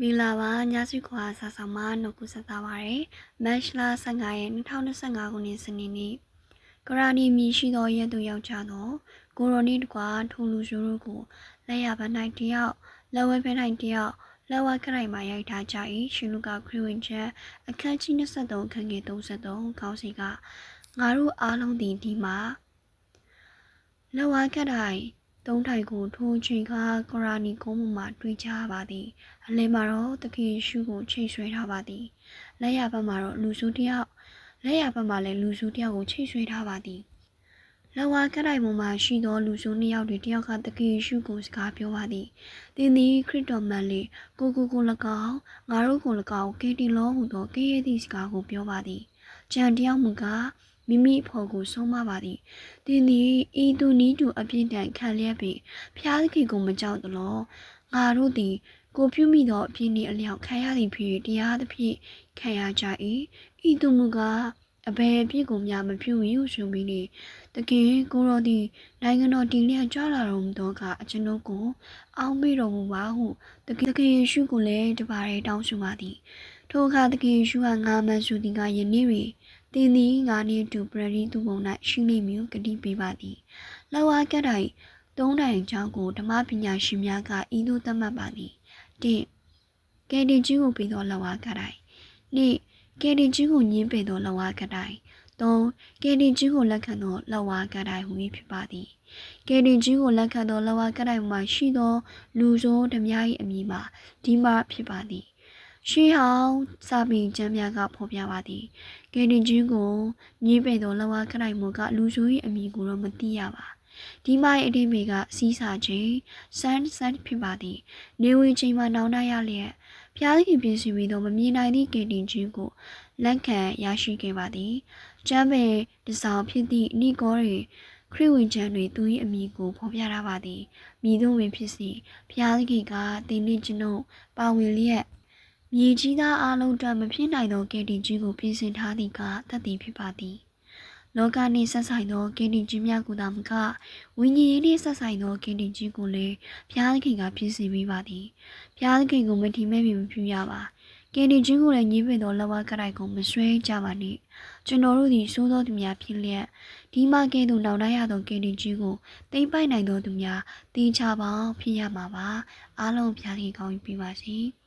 မင်္ဂလာပါညစီခွာစာဆောင်မနှုတ်ကူဆက်သားပါရယ်မတ်လ15ရက်2025ခုနှစ်စနေနေ့ကရာနီမီရှိသောရဲသူယောက်ျားသောကိုရိုနီတကွာထိုလူစုတို့ကိုလက်ရပနိုင်တယောက်လက်ဝဲဖဲနိုင်တယောက်လက်ဝဲခရိုင်မှာရိုက်ထားကြ၏ရှင်လူကခရစ်ဝင်ချက်အခန်းကြီး23ခန်းငယ်33ခေါင်းစီကငါတို့အားလုံးဒီဒီမှာလက်ဝဲခရိုင် သုံးထိုင်ကိုထိုးချိန်ခါကရာနီကုန်းပေါ်မှာတွေ့ကြပါသည်အလယ်မှာတော့တခင်ရှုကိုချိတ်ဆွဲထားပါသည်လက်ရဘက်မှာတော့လူစုတယောက်လက်ရဘက်မှာလည်းလူစုတယောက်ကိုချိတ်ဆွဲထားပါသည်လဝါကရိုင်ပေါ်မှာရှိသောလူစုနှစ်ယောက်တွင်တယောက်ကတခင်ရှုကိုစကားပြောပါသည်တင်းသည်ခရစ်တော်မန်လေကိုကိုကို၎င်းငါတို့ကို၎င်းကေတီလောဟူသောကေရသည့်စကားကိုပြောပါသည်ကြံတယောက်မူကား မိမိအဖို့ကိုဆုံးမပါသည်။တင်းသည်ဤသူနီးတူအပြစ်ဒဏ်ခံလျက်ပြီးဖျားသခင်ကိုမကြောက်သလော။ငါတို့သည်ကိုပြုမိသောအပြစ်နှင့်အလျောက်ခံရသည်ဖြစ်၍တရားသဖြင့်ခံရကြ၏။ဤသူမူကားအဘယ်အပြစ်ကိုများမပြုမီဟုဆိုပြီးနေတကယ်ကိုရောသည်နိုင်ငံတော်တည်လျက်ကြွလာတော်မူသောအခါအကျွန်ုပ်ကိုအောင်းမေတော်မူပါဟုတကယ်တကယ်ယေရှုကိုလည်းတပါးရဲတောင်းဆိုပါသည် ထိုအခါတကယ်ယေရှုကငါမှန်ဆိုသည်ကယနေ့တွင်တင်းသည်ငါနှင့်အတူပရရီသူပုံ၌ရှိနေမည်ဟုကတိပေးပါသည်လောက်ဝါကတိုင်သုံးတိုင်အကြောင်းကိုဓမ္မပညာရှင်များကဤသို့သတ်မှတ်ပါသည်၁ကယ်တင်ခြင်းကိုပြီးသောလောက်ဝါကတိုင်၂ကယ်တင်ခြင်းကိုညှင်းပယ်သောလောက်ဝါကတိုင်၃ကယ်တင်ခြင်းကိုလက်ခံသောလောက်ဝါကတိုင်ဟူမည်ဖြစ်ပါသည်ကယ်တင်ခြင်းကိုလက်ခံသောလောက်ဝါကတိုင်မှာရှိသော လူဆိုးဓမြ၏အမည်မှာဒီမှာဖြစ်ပါသည် ရှေးဟောင်းစာပေကျမ်းများကဖော်ပြပါသည်ကယ်တင်ခြင်းကိုညှိပေသောလဝါခရိုင်မို့ကလူဆိုး၏အမည်ကိုတော့မသိရပါဒီမိုင်းအတိမေကစီးစာခြင်းစန်ဆန်ဖြစ်ပါသည် နေဝင်ချိန်မှာနောင်တရလျက်ဖျားသခင်ပြင်ဆင်ပြီးသောမမြင်နိုင်သည့်ကယ်တင်ခြင်းကိုလက်ခံရရှိခဲ့ပါသည်ကျမ်းပင်တစောင်ဖြစ်သည့်နိကောတွင်ခရစ်ဝင်ကျမ်းတွင်သူ၏အမည်ကိုဖော်ပြထားပါသည်မိသူဝင်ဖြစ်စီဖျားသခင်ကတင်နှင့်ကျွန်ုပ်ပါဝင်လျက် မြေကြီးသားအလုံးအတွက်မဖြစ်နိုင်သောကယ်တင်ခြင်းကိုပြင်ဆင်ထားသည်ကတတ်သည်ဖြစ်ပါသည်လောကနှင့်ဆက်ဆိုင်သောကယ်တင်ခြင်းများကိုသာမကဝိညာဉ်ရေးနှင့်ဆက်ဆိုင်သောကယ်တင်ခြင်းကိုလည်းဘုရားသခင်ကပြင်ဆင်ပေးပါသည်ဘုရားသခင်ကိုမထီမဲ့မြင်မပြုရပါကယ်တင်ခြင်းကိုလည်းညှိပင်သောလက်ဝါးကရိုက်ကိုမဆွဲကြပါနှင့်ကျွန်တော်တို့သည်စိုးသောသူများဖြစ်လျက်ဒီမှကဲ့သို့နောက်တရသောကယ်တင်ခြင်းကိုတိမ့်ပိုက်နိုင်သောသူများတင်ချပါဖြစ်ရမှာပါအားလုံးဘုရားသခင်ကောင်းကြီးပေးပါစေ။